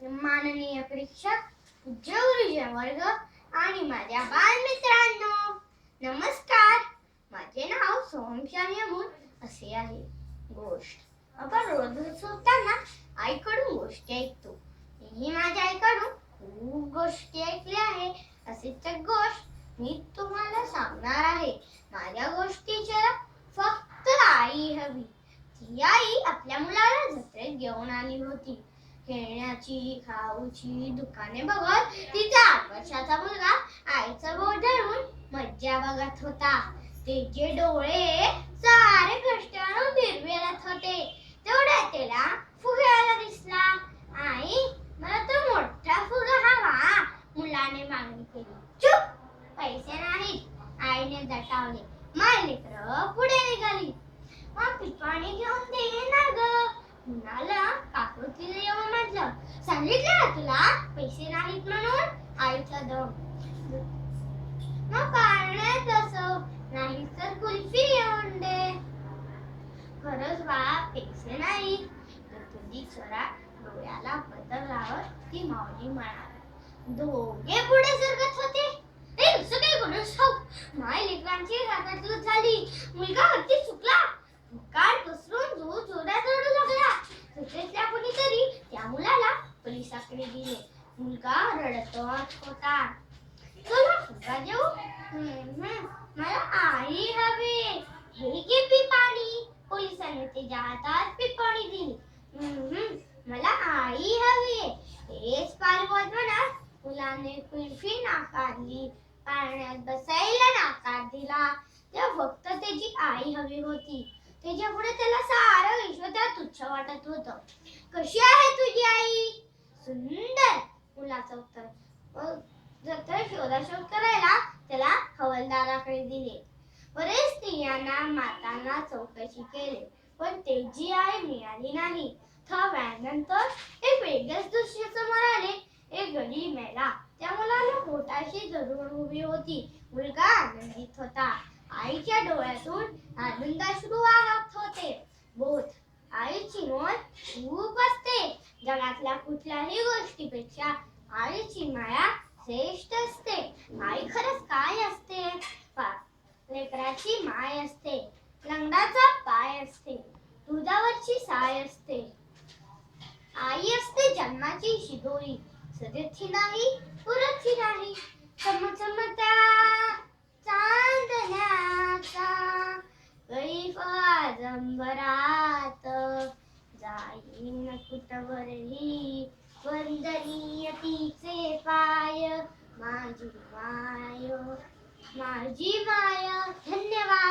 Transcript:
माननीय परीक्षक पूज्य वर्ग आणि माझ्या बालमित्रांनो नमस्कार. माझे नाव सोहमशान यमून असे आहे. गोष्ट आपण रोज झोपताना आईकडून गोष्टी ऐकतो. मी माझ्या आईकडून खूप गोष्टी ऐकल्या आहे. असेच एक गोष्ट मी तुम्हाला सांगणार आहे. माझ्या गोष्टीच्या फक्त आई हवी. ती आई आपल्या मुलाला जत्रेत घेऊन आली होती. खेळण्याची खाऊची दुकाने बघत तिचा आठ वर्षाचा मुलगा आईचा बोट धरून मज्जा बघत होता. तिचे डोळे सारे कष्ट बिरबिरत होते. तेवढ्या त्याला फुग्याला दिसला. आई मला तो मोठा फुगा हवा. मुलाने मागणी केली. चुप पैसे नाहीत. आईने दटावले. माय लेकर पुढे निघाली. मग पिपाणी घेऊन दे ना ग. म्हणाला सांगितलं ना तुला? पैसे नाहीत म्हणून आईचा दम. मग कारण तसं नाही तर कुल्फी घेऊन दे. खरंच बा पैसे नाही तर तुझी चरा डोळ्याला पदर लावत ती माऊली म्हणाली. दोघे पुढे सरकत होते. ए सगळे काय माय लेकरांची रागातलं झाली. मुलगा होती मुलगा रडतो होता. तुला फुगा देऊ? मला आई हवे. हे घे पिपाणी. पोलिसांनी त्याच्या हातात पिपाणी दिली. मला आई हवी. हेच पालवत म्हणत मुलाने कुल्फी नाकारली. पाण्यात बसायला नाकार दिला. तेव्हा फक्त त्याची आई हवी होती. त्याच्यामुळे त्याला सारं विश्व त्या तुच्छ वाटत होत. कशी आहे तुझी आई? सुंदर. मुलाचं उत्तर. मग जत्रा शोधाशोध करायला त्याला हवलदाराकडे दिले. बरेच स्त्रियांना मातांना चौकशी केली पण त्याची आई मिळाली नाही. थव्यानंतर एक वेगळ्याच दृश्य समोर आले. एक गरीब मेला. त्या मुलाला पोटाशी जरूर उभी होती. मुलगा आनंदित होता. आईच्या डोळ्यातून आनंदाश्रू वाहत होते. बोध. आईची नोंद खूपच जगातल्या कुठल्याही गोष्टीपेक्षा आईची माया श्रेष्ठ असते. आई खरंच काय असते? लेकराची माय असते. लंगडाचा पाय असते. दुधावरची साय असते. आई असते जन्माची शिदोरी. सदरची नाही पुरथी नाही. चमचमत्या जाईन वंदनीय तिचे पाय. माझी माय माझी माय धन्यवाद.